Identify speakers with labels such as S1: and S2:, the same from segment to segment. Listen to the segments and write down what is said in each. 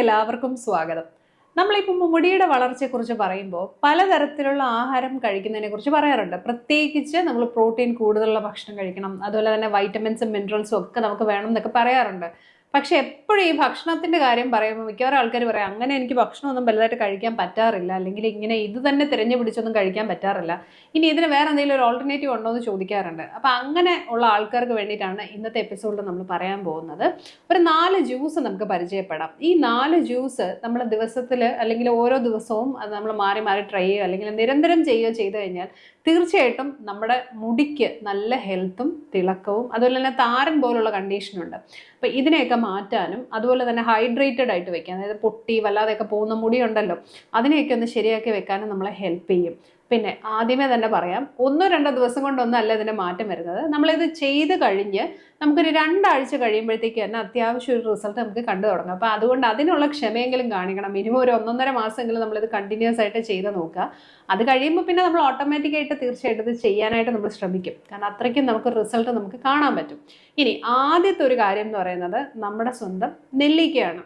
S1: എല്ലാവർക്കും സ്വാഗതം. നമ്മളിപ്പോൾ മുടിയുടെ വളർച്ചയെക്കുറിച്ച് പറയുമ്പോൾ പലതരത്തിലുള്ള ആഹാരം കഴിക്കുന്നതിനെ കുറിച്ച് പറയാറുണ്ട്. പ്രത്യേകിച്ച് നമ്മൾ പ്രോട്ടീൻ കൂടുതലുള്ള ഭക്ഷണം കഴിക്കണം. അതുപോലെ തന്നെ വൈറ്റമിൻസും മിനറൽസും ഒക്കെ നമുക്ക് വേണം എന്നൊക്കെ പറയാറുണ്ട്. പക്ഷെ എപ്പോഴും ഈ ഭക്ഷണത്തിന്റെ കാര്യം പറയുമ്പോൾ മിക്കവാറും ആൾക്കാർ പറയാം അങ്ങനെ എനിക്ക് ഭക്ഷണമൊന്നും വലുതായിട്ട് കഴിക്കാൻ പറ്റാറില്ല. അല്ലെങ്കിൽ ഇങ്ങനെ ഇത് തന്നെ തിരഞ്ഞു പിടിച്ചൊന്നും കഴിക്കാൻ പറ്റാറില്ല. ഇനി ഇതിന് വേറെ എന്തെങ്കിലും ഒരു ഓൾട്ടർനേറ്റീവ് ഉണ്ടോ എന്ന് ചോദിക്കാറുണ്ട്. അപ്പോൾ അങ്ങനെ ഉള്ള ആൾക്കാർക്ക് വേണ്ടിയിട്ടാണ് ഇന്നത്തെ എപ്പിസോഡിൽ നമ്മൾ പറയാൻ പോകുന്നത്. ഒരു നാല് ജ്യൂസ് നമുക്ക് പരിചയപ്പെടാം. ഈ നാല് ജ്യൂസ് നമ്മൾ ദിവസത്തിൽ അല്ലെങ്കിൽ ഓരോ ദിവസവും അത് നമ്മൾ മാറി മാറി ട്രൈ ചെയ്യുക അല്ലെങ്കിൽ നിരന്തരം ചെയ്യുകയോ ചെയ്തു കഴിഞ്ഞാൽ തീർച്ചയായിട്ടും നമ്മുടെ മുടിക്ക് നല്ല ഹെൽത്തും തിളക്കവും അതുപോലെ തന്നെ താരൻ പോലുള്ള കണ്ടീഷനുണ്ട് അപ്പോൾ ഇതിനെയൊക്കെ മാറ്റാനും അതുപോലെ തന്നെ ഹൈഡ്രേറ്റഡ് ആയിട്ട് വെക്കാൻ അതായത് പൊട്ടി വല്ലാതെയൊക്കെ പോകുന്ന മുടിയുണ്ടല്ലോ. അതിനെയൊക്കെ ഒന്ന് ശരിയാക്കി വെക്കാനും നമ്മളെ ഹെൽപ്പ് ചെയ്യും. പിന്നെ ആദ്യമേ തന്നെ പറയാം ഒന്നോ രണ്ടോ ദിവസം കൊണ്ടൊന്നല്ല ഇതിന്റെ മാറ്റം വരുന്നത്. നമ്മളിത് ചെയ്ത് കഴിഞ്ഞ് നമുക്കൊരു രണ്ടാഴ്ച കഴിയുമ്പോഴത്തേക്ക് തന്നെ അത്യാവശ്യം ഒരു റിസൾട്ട് നമുക്ക് കണ്ടു തുടങ്ങും. അപ്പോൾ അതുകൊണ്ട് അതിനുള്ള ക്ഷമയെങ്കിലും കാണിക്കണം. മിനിമം ഒരു ഒന്നൊന്നര മാസമെങ്കിലും നമ്മളിത് കണ്ടിന്യൂസ് ആയിട്ട് ചെയ്ത് നോക്കുക. അത് കഴിയുമ്പോൾ പിന്നെ നമ്മൾ ഓട്ടോമാറ്റിക്കായിട്ട് തീർച്ചയായിട്ടും ഇത് ചെയ്യാനായിട്ട് നമ്മൾ ശ്രമിക്കും. കാരണം അത്രയ്ക്കും നമുക്ക് റിസൾട്ട് നമുക്ക് കാണാൻ പറ്റും. ഇനി ആദ്യത്തെ ഒരു കാര്യം എന്ന് പറയുന്നത് നമ്മുടെ സ്വന്തം നെല്ലിക്കയാണ്.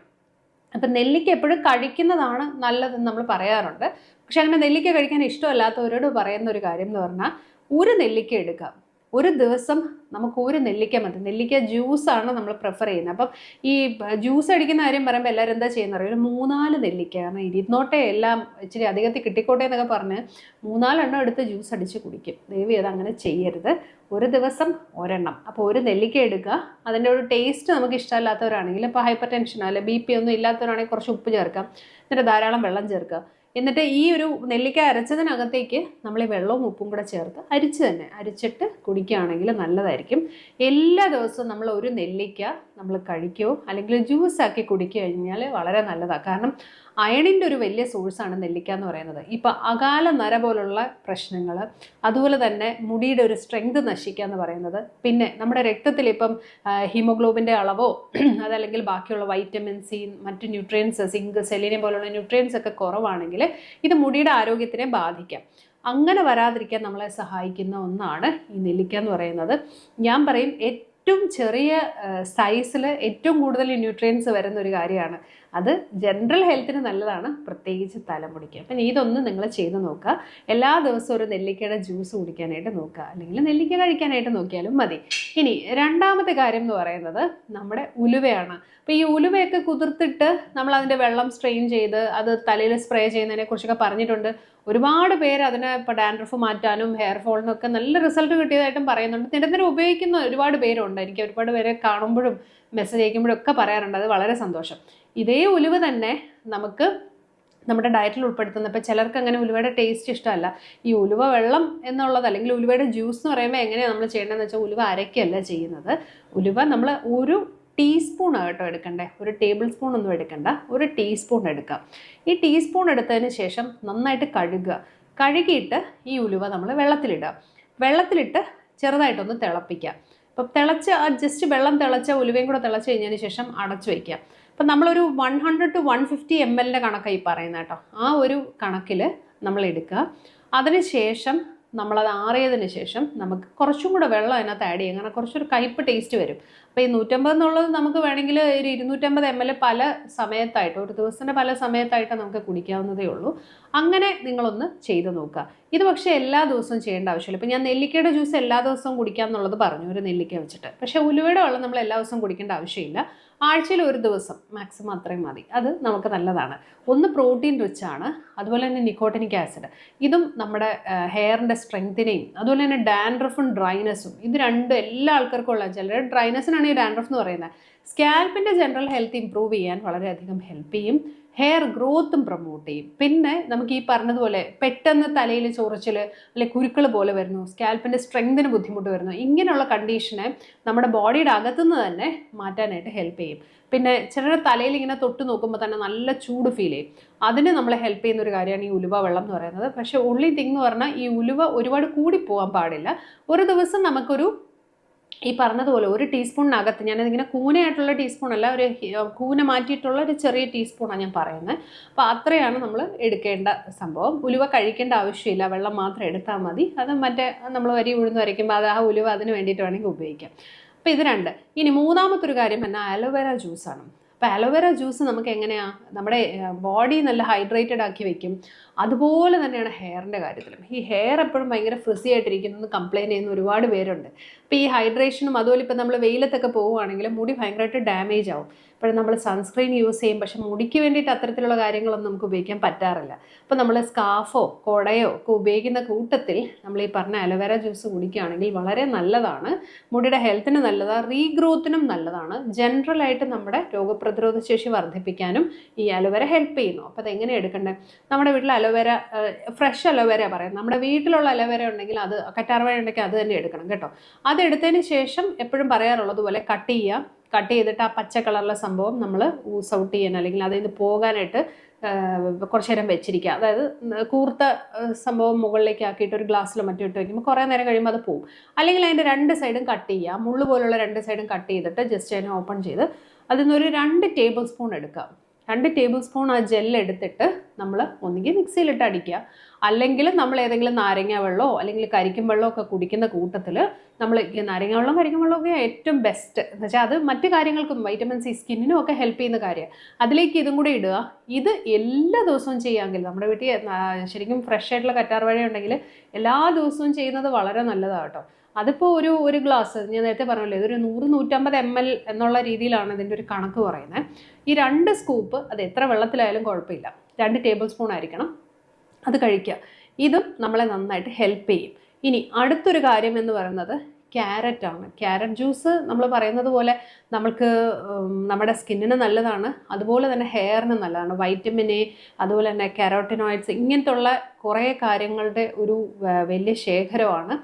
S1: അപ്പം നെല്ലിക്ക എപ്പോഴും കഴിക്കുന്നതാണ് നല്ലതെന്ന് നമ്മൾ പറയാറുണ്ട്. പക്ഷെ അങ്ങനെ നെല്ലിക്ക കഴിക്കാൻ ഇഷ്ടമല്ലാത്തവരോട് പറയുന്ന ഒരു കാര്യം എന്ന് പറഞ്ഞാൽ ഒരു നെല്ലിക്ക എടുക്കാം. ഒരു ദിവസം നമുക്ക് ഒരു നെല്ലിക്ക മതി. നെല്ലിക്ക ജ്യൂസാണ് നമ്മൾ പ്രിഫർ ചെയ്യുന്നത്. അപ്പം ഈ ജ്യൂസ് അടിക്കുന്ന കാര്യം പറയുമ്പോൾ എല്ലാവരും എന്താ ചെയ്യുന്നത് അറിയാം? ഒരു മൂന്നാൽ നെല്ലിക്ക കാരണം ഇരുന്നോട്ടെ എല്ലാം ഇച്ചിരി അധികത്തിൽ കിട്ടിക്കോട്ടെ എന്നൊക്കെ പറഞ്ഞ് മൂന്നാലെണ്ണം എടുത്ത് ജ്യൂസ് അടിച്ച് കുടിക്കും. ദയവ് അത് അങ്ങനെ ചെയ്യരുത്. ഒരു ദിവസം ഒരെണ്ണം. അപ്പോൾ ഒരു നെല്ലിക്ക എടുക്കുക. അതിന്റെ ഒരു ടേസ്റ്റ് നമുക്ക് ഇഷ്ടമല്ലാത്തവരാണെങ്കിൽ ഇപ്പോൾ ഹൈപ്പർ ടെൻഷനോ അല്ലെങ്കിൽ ബി പി ഒന്നും ഇല്ലാത്തവരാണെങ്കിൽ കുറച്ച് ഉപ്പ് ചേർക്കാം എന്നിട്ട് ധാരാളം വെള്ളം ചേർക്കുക. എന്നിട്ട് ഈ ഒരു നെല്ലിക്ക അരച്ചതിനകത്തേക്ക് നമ്മൾ ഈ വെള്ളവും ഉപ്പും കൂടെ ചേർത്ത് അരിച്ച് തന്നെ അരിച്ചിട്ട് കുടിക്കുകയാണെങ്കിൽ നല്ലതായിരിക്കും. എല്ലാ ദിവസവും നമ്മൾ ഒരു നെല്ലിക്ക നമ്മൾ കഴിക്കുകയോ അല്ലെങ്കിൽ ജ്യൂസ് ആക്കി കുടിക്കുക കഴിഞ്ഞാൽ വളരെ നല്ലതാണ് കാരണം അയണിന്റെ ഒരു വലിയ സോഴ്സാണ് നെല്ലിക്ക എന്ന് പറയുന്നത്. ഇപ്പം അകാല നര പോലുള്ള പ്രശ്നങ്ങൾ അതുപോലെ തന്നെ മുടിയുടെ ഒരു സ്ട്രെങ്ത് നശിക്കുക എന്ന് പറയുന്നത്. പിന്നെ നമ്മുടെ രക്തത്തിൽ ഇപ്പം ഹീമോഗ്ലോബിന്റെ അളവോ അതല്ലെങ്കിൽ ബാക്കിയുള്ള വൈറ്റമിൻ സി മറ്റ് ന്യൂട്രിയൻസ് സിങ്ക് സെലീനിയം പോലുള്ള ന്യൂട്രിയൻസ് ഒക്കെ കുറവാണെങ്കിൽ ഇത് മുടിയുടെ ആരോഗ്യത്തിനെ ബാധിക്കാം. അങ്ങനെ വരാതിരിക്കാൻ നമ്മളെ സഹായിക്കുന്ന ഒന്നാണ് ഈ നെല്ലിക്ക എന്ന് പറയുന്നത്. ഞാൻ പറയും ഏറ്റവും ചെറിയ സൈസിൽ ഏറ്റവും കൂടുതൽ ന്യൂട്രിയൻസ് വരുന്ന ഒരു കാര്യമാണ്. അത് ജനറൽ ഹെൽത്തിന് നല്ലതാണ് പ്രത്യേകിച്ച് തലമുടിക്ക്. അപ്പം ഇതൊന്ന് നിങ്ങൾ ചെയ്ത് നോക്കുക. എല്ലാ ദിവസവും ഒരു നെല്ലിക്കയുടെ ജ്യൂസ് കുടിക്കാനായിട്ട് നോക്കുക. അല്ലെങ്കിൽ നെല്ലിക്ക കഴിക്കാനായിട്ട് നോക്കിയാലും മതി. ഇനി രണ്ടാമത്തെ കാര്യം എന്ന് പറയുന്നത് നമ്മുടെ ഉലുവയാണ്. അപ്പോൾ ഈ ഉലുവയൊക്കെ കുതിർത്തിട്ട് നമ്മൾ അതിന്റെ വെള്ളം സ്ട്രെയിൻ ചെയ്ത് അത് തലയിൽ സ്പ്രേ ചെയ്യുന്നതിനെ കുറിച്ചൊക്കെ പറഞ്ഞിട്ടുണ്ട്. ഒരുപാട് പേര് അതിനെ ഇപ്പോൾ ഡാൻഡ്രഫ് മാറ്റാനും ഹെയർ ഫോളിനും ഒക്കെ നല്ല റിസൾട്ട് കിട്ടിയതായിട്ടും പറയുന്നുണ്ട്. നിരന്തരം ഉപയോഗിക്കുന്ന ഒരുപാട് പേരുണ്ട്. എനിക്ക് ഒരുപാട് പേരെ കാണുമ്പോഴും മെസ്സേജ് അയക്കുമ്പോഴും ഒക്കെ പറയാറുണ്ട്. അത് വളരെ സന്തോഷം. ഇതേ ഉലുവ തന്നെ നമുക്ക് നമ്മുടെ ഡയറ്റിൽ ഉൾപ്പെടുത്തുന്നത് ഇപ്പം ചിലർക്ക് അങ്ങനെ ഉലുവയുടെ ടേസ്റ്റ് ഇഷ്ടമല്ല. ഈ ഉലുവ വെള്ളം എന്നുള്ളത് അല്ലെങ്കിൽ ഉലുവയുടെ ജ്യൂസ് എന്ന് പറയുമ്പോൾ എങ്ങനെയാണ് നമ്മൾ ചെയ്യേണ്ടതെന്ന് വെച്ചാൽ ഉലുവ അരയ്ക്കല്ല ചെയ്യുന്നത്. ഉലുവ നമ്മൾ ഒരു ടീസ്പൂൺ കേട്ടോ എടുക്കണ്ടേ. ഒരു ടേബിൾ സ്പൂൺ ഒന്നും എടുക്കണ്ട. ഒരു ടീസ്പൂൺ എടുക്കാം. ഈ ടീസ്പൂൺ എടുത്തതിന് ശേഷം നന്നായിട്ട് കഴുകുക. കഴുകിയിട്ട് ഈ ഉലുവ നമ്മൾ വെള്ളത്തിലിടുക. വെള്ളത്തിലിട്ട് ചെറുതായിട്ടൊന്ന് തിളപ്പിക്കുക. അപ്പം തിളച്ച് ജസ്റ്റ് വെള്ളം തിളച്ച ഉലുവയും കൂടെ തിളച്ച് കഴിഞ്ഞതിന് ശേഷം അടച്ചു വയ്ക്കുക അപ്പം നമ്മളൊരു one hundred to one fifty M എല്ലിന്റെ കണക്കായി പറയുന്നത് കേട്ടോ. ആ ഒരു കണക്കിൽ നമ്മൾ എടുക്കുക. അതിന് ശേഷം നമ്മളത് ആറിയതിന് ശേഷം നമുക്ക് കുറച്ചും കൂടെ വെള്ളം അതിനകത്ത് ആഡ് ചെയ്യും അങ്ങനെ കുറച്ചൊരു കയ്പ്പ് ടേസ്റ്റ് വരും. അപ്പോൾ ഈ നൂറ്റമ്പത് എന്നുള്ളത് നമുക്ക് വേണമെങ്കിൽ ഒരു ഇരുന്നൂറ്റമ്പത് എം എൽ പല സമയത്തായിട്ട് ഒരു ദിവസത്തിന്റെ പല സമയത്തായിട്ട് നമുക്ക് കുടിക്കാവുന്നതേ ഉള്ളൂ. അങ്ങനെ നിങ്ങളൊന്ന് ചെയ്തു നോക്കുക. ഇത് പക്ഷേ എല്ലാ ദിവസവും ചെയ്യേണ്ട ആവശ്യമില്ല. ഇപ്പം ഞാൻ നെല്ലിക്കയുടെ ജ്യൂസ് എല്ലാ ദിവസവും കുടിക്കാം എന്നുള്ളത് പറഞ്ഞു ഒരു നെല്ലിക്ക വെച്ചിട്ട്. പക്ഷേ ഉലുവയുടെ വെള്ളം നമ്മൾ എല്ലാ ദിവസവും കുടിക്കേണ്ട ആവശ്യമില്ല. ആഴ്ചയിൽ ഒരു ദിവസം മാക്സിമം അത്രയും മതി. അത് നമുക്ക് നല്ലതാണ്. ഒന്ന് പ്രോട്ടീൻ റിച്ച് ആണ് അതുപോലെ തന്നെ നിക്കോട്ടിനിക് ആസിഡ്. ഇതും നമ്മുടെ ഹെയറിന്റെ സ്ട്രെങ്തിനെയും അതുപോലെ തന്നെ ഡാൻഡ്രഫും ഡ്രൈനസും ഇത് രണ്ടും എല്ലാ ആൾക്കാർക്കും ഉള്ള ചിലർ ഡ്രൈനസിനാണ് ഈ ഡാൻഡ്രഫ് എന്ന് പറയുന്നത്. സ്കാൽപ്പിന്റെ ജനറൽ ഹെൽത്ത് ഇമ്പ്രൂവ് ചെയ്യാൻ വളരെയധികം ഹെൽപ്പ് ചെയ്യും. ഹെയർ ഗ്രോത്തും പ്രൊമോട്ട് ചെയ്യും. പിന്നെ നമുക്ക് ഈ പറഞ്ഞതുപോലെ പെട്ടെന്ന് തലയിൽ ചൊറിച്ചിൽ അല്ലെങ്കിൽ കുരുക്കൾ പോലെ വരുന്നു സ്കാൽപ്പിന്റെ സ്ട്രെങ്തിന് ബുദ്ധിമുട്ട് വരുന്നു ഇങ്ങനെയുള്ള കണ്ടീഷനെ നമ്മുടെ ബോഡിയുടെ അകത്തുനിന്ന് തന്നെ മാറ്റാനായിട്ട് ഹെൽപ്പ് ചെയ്യും. പിന്നെ ചിലരുടെ തലയിൽ ഇങ്ങനെ തൊട്ട് നോക്കുമ്പോൾ തന്നെ നല്ല ചൂട് ഫീൽ ചെയ്യും. അതിന് നമ്മൾ ഹെൽപ്പ് ചെയ്യുന്ന ഒരു കാര്യമാണ് ഈ ഉലുവ വെള്ളം എന്ന് പറയുന്നത്. പക്ഷേ ഉള്ളി തിങ് എന്ന് പറഞ്ഞാൽ ഈ ഉലുവ ഒരുപാട് കൂടി പോകാൻ പാടില്ല. ഒരു ദിവസം നമുക്കൊരു ഈ പറഞ്ഞതുപോലെ ഒരു ടീസ്പൂണിനകത്ത് ഞാനതിങ്ങനെ കൂനയായിട്ടുള്ള ടീസ്പൂൺ അല്ല ഒരു കൂന മാറ്റിയിട്ടുള്ള ഒരു ചെറിയ ടീസ്പൂണാണ് ഞാൻ പറയുന്നത്. അപ്പോൾ അത്രയാണ് നമ്മൾ എടുക്കേണ്ട സംഭവം. ഉലുവ കഴിക്കേണ്ട ആവശ്യമില്ല. വെള്ളം മാത്രം എടുത്താൽ മതി. അത് മറ്റേ നമ്മൾ വരി ഉഴുന്ന് വരയ്ക്കുമ്പോൾ അത് ആ ഉലുവ അതിന് വേണ്ടിയിട്ട് വേണമെങ്കിൽ ഉപയോഗിക്കാം. അപ്പോൾ ഇത് രണ്ട്. ഇനി മൂന്നാമത്തൊരു കാര്യം എന്നാൽ അലോവേര ജ്യൂസാണ്. അപ്പോൾ അലോവേര ജ്യൂസ് നമുക്ക് എങ്ങനെയാണ് നമ്മുടെ ബോഡി നല്ല ഹൈഡ്രേറ്റഡ് ആക്കി വെക്കും. അതുപോലെ തന്നെയാണ് ഹെയറിന്റെ കാര്യത്തിലും. ഈ ഹെയർ എപ്പോഴും ഭയങ്കര ഫ്രിസി ആയിട്ടിരിക്കുന്നത് കംപ്ലയിന്റ് ചെയ്യുന്ന ഒരുപാട് പേരുണ്ട്. അപ്പോൾ ഈ ഹൈഡ്രേഷനും അതുപോലെ ഇപ്പോൾ നമ്മൾ വെയിലത്തൊക്കെ പോവുകയാണെങ്കിൽ മുടി ഭയങ്കരമായിട്ട് ഡാമേജ് ആവും. ഇപ്പോൾ നമ്മൾ സൺസ്ക്രീൻ യൂസ് ചെയ്യും. പക്ഷെ മുടിക്ക് വേണ്ടിയിട്ട് അത്തരത്തിലുള്ള കാര്യങ്ങളൊന്നും നമുക്ക് ഉപയോഗിക്കാൻ പറ്റാറില്ല. അപ്പോൾ നമ്മൾ സ്കാഫോ കുടയോ ഒക്കെ ഉപയോഗിക്കുന്ന കൂട്ടത്തിൽ നമ്മൾ ഈ പറഞ്ഞ അലോവേര ജ്യൂസ് കുടിക്കുകയാണെങ്കിൽ വളരെ നല്ലതാണ്. മുടിയുടെ ഹെൽത്തിന് നല്ലതാണ് റീഗ്രോത്തിനും നല്ലതാണ്. ജനറലായിട്ട് നമ്മുടെ രോഗപ്രതിരോധ ശേഷി വർദ്ധിപ്പിക്കാനും ഈ അലോവേര ഹെൽപ്പ് ചെയ്യുന്നു. അപ്പോൾ അതെങ്ങനെ എടുക്കേണ്ടത്? നമ്മുടെ വീട്ടിൽ അലോവേര ഫ്രഷ് അലോവേര പറയാം. നമ്മുടെ വീട്ടിലുള്ള അലോവേര ഉണ്ടെങ്കിൽ അത് കറ്റാർവാഴ ഉണ്ടെങ്കിൽ അത് തന്നെ എടുക്കണം കേട്ടോ. അതെടുത്തതിന് ശേഷം എപ്പോഴും പറയാറുള്ളത് പോലെ കട്ട് ചെയ്യുക കട്ട് ചെയ്തിട്ട് ആ പച്ച കളറിലെ സംഭവം നമ്മൾ ഊസ് ഔട്ട് ചെയ്യാൻ അല്ലെങ്കിൽ അതിൽ നിന്ന് പോകാനായിട്ട് കുറച്ച് നേരം വെച്ചിരിക്കുക. അതായത് കൂർത്ത സംഭവം മുകളിലേക്ക് ആക്കിയിട്ട് ഒരു ഗ്ലാസ്സിലോ മറ്റോ ഇട്ട് വയ്ക്കുമ്പോൾ കുറേ നേരം കഴിയുമ്പോൾ അത് പോവും. അല്ലെങ്കിൽ അതിന്റെ രണ്ട് സൈഡും കട്ട് ചെയ്യുക മുള്ളു പോലുള്ള രണ്ട് സൈഡും കട്ട് ചെയ്തിട്ട് ജസ്റ്റ് അതിനെ ഓപ്പൺ ചെയ്ത് അതിൽ നിന്നൊരു രണ്ട് ടേബിൾ സ്പൂൺ എടുക്കുക രണ്ട് ടേബിൾ സ്പൂൺ ആ ജെല്ല് എടുത്തിട്ട് നമ്മൾ ഒന്നുകിൽ മിക്സിയിലിട്ട് അടിക്കുക. അല്ലെങ്കിൽ നമ്മൾ ഏതെങ്കിലും നാരങ്ങ വെള്ളമോ അല്ലെങ്കിൽ കരിക്കും വെള്ളമോ ഒക്കെ കുടിക്കുന്ന കൂട്ടത്തിൽ നമ്മൾ നാരങ്ങ വെള്ളം കരിക്കും വെള്ളം ഒക്കെ ഏറ്റവും ബെസ്റ്റ് എന്ന് വെച്ചാൽ അത് മറ്റു കാര്യങ്ങൾക്കും വൈറ്റമിൻ സി സ്കിന്നിനും ഒക്കെ ഹെൽപ്പ് ചെയ്യുന്ന കാര്യമാണ് അതിലേക്ക് ഇതും കൂടി ഇടുക. ഇത് എല്ലാ ദിവസവും ചെയ്യാമെങ്കിൽ നമ്മുടെ വീട്ടിൽ ശരിക്കും ഫ്രഷ് ആയിട്ടുള്ള കറ്റാർവാഴ ഉണ്ടെങ്കിൽ എല്ലാ ദിവസവും ചെയ്യുന്നത് വളരെ നല്ലതാണ് കേട്ടോ. അതിപ്പോൾ ഒരു ഒരു ഗ്ലാസ് ഞാൻ നേരത്തെ പറഞ്ഞല്ലോ ഇതൊരു നൂറ് നൂറ്റമ്പത് എം എൽ എന്നുള്ള രീതിയിലാണ് ഇതിന്റെ ഒരു കണക്ക് പറയുന്നത്. ഈ രണ്ട് സ്കൂപ്പ് അത് എത്ര വെള്ളത്തിലായാലും കുഴപ്പമില്ല. രണ്ട് ടേബിൾ സ്പൂൺ ആയിരിക്കണം. അത് കഴിക്കുക. ഇതും നമ്മളെ നന്നായിട്ട് ഹെൽപ്പ് ചെയ്യും. ഇനി അടുത്തൊരു കാര്യം എന്ന് പറയുന്നത് ക്യാരറ്റ് ആണ്. ക്യാരറ്റ് ജ്യൂസ് നമ്മൾ പറയുന്നത് പോലെ നമ്മൾക്ക് നമ്മുടെ സ്കിന്നിന് നല്ലതാണ്. അതുപോലെ തന്നെ ഹെയറിന് നല്ലതാണ്. വൈറ്റമിൻ എ അതുപോലെ തന്നെ കാരോട്ടിനോയിഡ്സ് ഇങ്ങനത്തുള്ള കുറേ കാര്യങ്ങളുടെ ഒരു വലിയ ശേഖരമാണ്.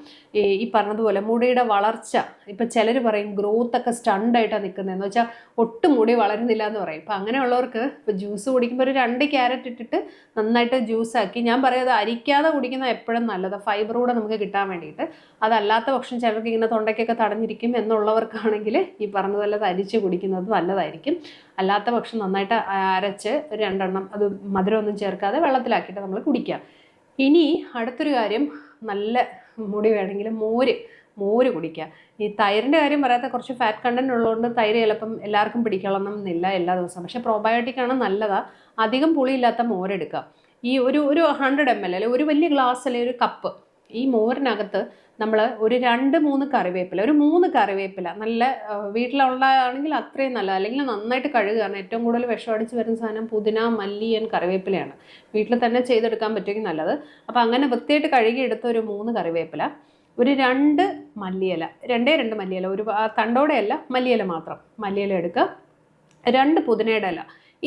S1: ഈ പറഞ്ഞതുപോലെ മുടിയുടെ വളർച്ച. ഇപ്പം ചിലർ പറയും ഗ്രോത്ത് ഒക്കെ സ്റ്റണ്ടായിട്ടാണ് നിൽക്കുന്നതെന്ന് വെച്ചാൽ ഒട്ടും മുടി വളരുന്നില്ല എന്ന് പറയും. ഇപ്പം അങ്ങനെയുള്ളവർക്ക് ഇപ്പോൾ ജ്യൂസ് കുടിക്കുമ്പോൾ ഒരു രണ്ട് ക്യാരറ്റ് ഇട്ടിട്ട് നന്നായിട്ട് ജ്യൂസാക്കി. ഞാൻ പറയുന്നത് അരിക്കാതെ കുടിക്കുന്ന എപ്പോഴും നല്ലത്. ഫൈബർ കൂടെ നമുക്ക് കിട്ടാൻ വേണ്ടിയിട്ട്. അതല്ലാത്ത പക്ഷം ചിലർക്ക് ഇങ്ങനെ തൊണ്ടയ്ക്കൊക്കെ തടഞ്ഞിരിക്കും എന്നുള്ളവർക്കാണെങ്കിൽ ഈ പറഞ്ഞതുപോലെ അരിച്ച് കുടിക്കുന്നത് നല്ലതായിരിക്കും. അല്ലാത്ത പക്ഷം നന്നായിട്ട് അരച്ച് രണ്ടെണ്ണം അത് മധുരമൊന്നും ചേർക്കാതെ വെള്ളത്തിലാക്കിയിട്ട് നമ്മൾ കുടിക്കുക. ഇനി അടുത്തൊരു കാര്യം നല്ല മുടി വേണമെങ്കിൽ മോര് മോര് കുടിക്കുക. ഈ തൈരിന്റെ കാര്യം പറയാത്ത കുറച്ച് ഫാറ്റ് കണ്ടന്റ് ഉള്ളതുകൊണ്ട് തൈര് ചിലപ്പം എല്ലാവർക്കും പിടിക്കണമെന്നില്ല എല്ലാ ദിവസവും. പക്ഷേ പ്രോബയോട്ടിക് ആണ് നല്ലതാണ് അധികം പുളിയില്ലാത്ത മോരെടുക്കുക ഈ ഒരു ഒരു ഹൺഡ്രഡ് എം എൽ അല്ലെങ്കിൽ ഒരു വലിയ ഗ്ലാസ് അല്ലെങ്കിൽ ഒരു കപ്പ് ഈ മോരിനകത്ത് നമ്മൾ ഒരു രണ്ട് മൂന്ന് കറിവേപ്പില ഒരു മൂന്ന് കറിവേപ്പില നല്ല വീട്ടിലുള്ളതാണെങ്കിൽ അത്രയും നല്ലത്. അല്ലെങ്കിൽ നന്നായിട്ട് കഴുകുകയാണ് ഏറ്റവും കൂടുതൽ വിഷം അടിച്ച് വരുന്ന സാധനം പുതിന മല്ലിയൻ കറിവേപ്പിലയാണ്. വീട്ടിൽ തന്നെ ചെയ്തെടുക്കാൻ പറ്റുമെങ്കിൽ നല്ലത്. അപ്പോൾ അങ്ങനെ വൃത്തിയായിട്ട് കഴുകിയെടുത്ത ഒരു മൂന്ന് കറിവേപ്പില ഒരു രണ്ട് മല്ലിയില രണ്ടേ രണ്ട് മല്ലിയില ഒരു തണ്ടോടെയല്ല മല്ലിയില മാത്രം. മല്ലിയില എടുക്കുക. രണ്ട് പുതിനയുടെ ഇല.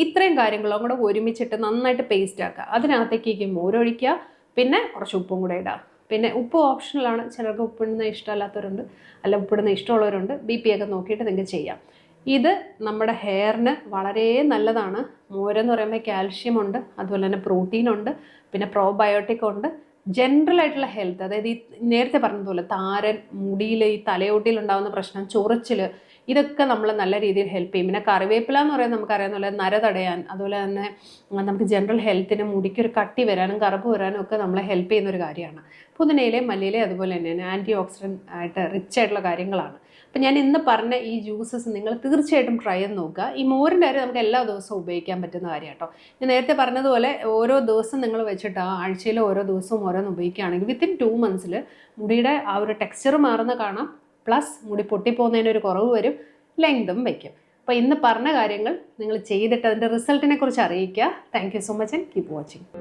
S1: ഇത്രയും കാര്യങ്ങളും കൂടെ ഒരുമിച്ചിട്ട് നന്നായിട്ട് പേസ്റ്റ് ആക്കുക. അതിനകത്തേക്ക് മോരൊഴിക്കുക. പിന്നെ കുറച്ച് ഉപ്പും കൂടെ ഇടുക. പിന്നെ ഉപ്പ് ഓപ്ഷണലാണ് ചിലർക്ക് ഉപ്പിടുന്ന ഇഷ്ടമല്ലാത്തവരുണ്ട്. അല്ല ഉപ്പിടുന്ന ഇഷ്ടമുള്ളവരുണ്ട്. ബി പി ഒക്കെ നോക്കിയിട്ട് നിങ്ങൾക്ക് ചെയ്യാം. ഇത് നമ്മുടെ ഹെയറിന് വളരെ നല്ലതാണ്. മോരെന്ന് പറയുമ്പോൾ കാൽഷ്യം ഉണ്ട്. അതുപോലെ തന്നെ പ്രോട്ടീൻ ഉണ്ട്. പിന്നെ പ്രോബയോട്ടിക് ഉണ്ട്. ജനറൽ ആയിട്ടുള്ള ഹെൽത്ത് അതായത് ഈ നേരത്തെ പറഞ്ഞതുപോലെ താരൻ മുടിയിൽ ഈ തലയോട്ടിയിൽ ഉണ്ടാകുന്ന പ്രശ്നം ചൊറിച്ചിൽ ഇതൊക്കെ നമ്മൾ നല്ല രീതിയിൽ ഹെൽപ്പ് ചെയ്യും. പിന്നെ കറിവേപ്പില എന്ന് പറയുന്നത് നമുക്കറിയാവുന്ന നര തടയാൻ അതുപോലെ തന്നെ നമുക്ക് ജനറൽ ഹെൽത്തിന് മുടിക്കൊരു കട്ടി വരാനും കറുപ്പ് വരാനും ഒക്കെ നമ്മളെ ഹെൽപ്പ് ചെയ്യുന്ന ഒരു കാര്യമാണ്. പുതിനയിലെ മല്ലിയിലെ അതുപോലെ തന്നെ ആന്റി ഓക്സിഡന്റ് ആയിട്ട് റിച്ച് ആയിട്ടുള്ള കാര്യങ്ങളാണ്. അപ്പം ഞാൻ ഇന്ന് പറഞ്ഞ ഈ ജ്യൂസസ് നിങ്ങൾ തീർച്ചയായിട്ടും ട്രൈ ചെയ്ത് നോക്കുക. ഈ മോരിന്റെ കാര്യം നമുക്ക് എല്ലാ ദിവസവും ഉപയോഗിക്കാൻ പറ്റുന്ന കാര്യം കേട്ടോ ഞാൻ നേരത്തെ പറഞ്ഞതുപോലെ ഓരോ ദിവസം നിങ്ങൾ വെച്ചിട്ട് ആ ആഴ്ചയിൽ ഓരോ ദിവസവും ഓരോന്ന് ഉപയോഗിക്കുകയാണെങ്കിൽ വിത്തിൻ ടു മന്ത്സിൽ മുടിയുടെ ആ ഒരു ടെക്സ്ചർ മാറുന്ന കാണാം. പ്ലസ് മുടി പൊട്ടിപ്പോകുന്നതിന് ഒരു കുറവ് വരും. ലെങ്തും വയ്ക്കും. അപ്പോൾ ഇന്ന് പറഞ്ഞ കാര്യങ്ങൾ നിങ്ങൾ ചെയ്തിട്ട് അതിന്റെ റിസൾട്ടിനെ കുറിച്ച് അറിയിക്കുക. Thank you so much and keep watching